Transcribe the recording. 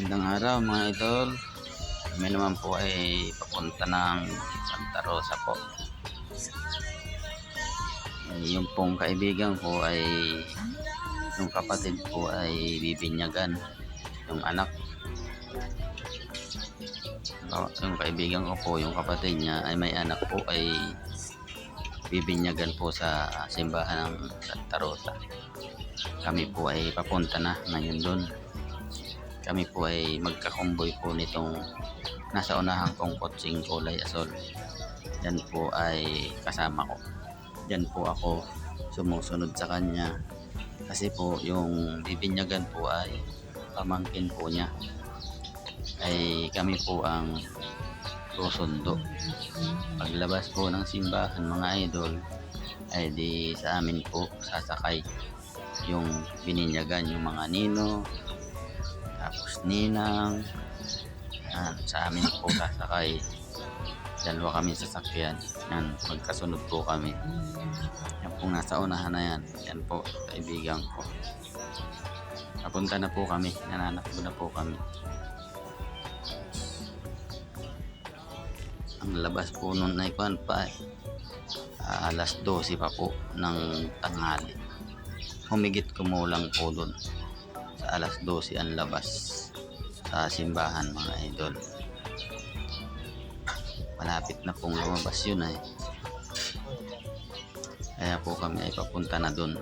Magandang araw mga idol. Kami naman po ay papunta ng Santa Rosa po. Eh, yung pong kaibigan ko ay yung kapatid ko ay bibinyagan yung anak. Yung kaibigan ko po, yung kapatid niya ay may anak po ay bibinyagan po sa simbahan ng Santa Rosa. Kami po ay papunta na ngayon doon kami po ay magkakumboy po nitong nasa unahan kong kotsing kulay asol. Yan po ay kasama ko. Yan po ako sumusunod sa kanya. Kasi po yung bibinyagan po ay pamangkin po niya. Ay kami po ang susundo. Paglabas po ng simbahan mga idol ay di sa amin po sasakay yung bininyagan yung mga nino tapos ninang yan, sa amin po sasakay. Dalawa kami sasakyan. Yan, magkasunod po kami. Yan po nasa unahan na yan. Yan po kaibigan ko. Napunta na po kami. Nananakbo na po kami. Ang labas po nun ay kwan pa. Ah, alas 12 pa po ng tanghali. Humigit kumulang po dun alas 12 ang labas sa simbahan mga idol. Malapit na pong lumabas yun ay kaya po kami ay papunta na dun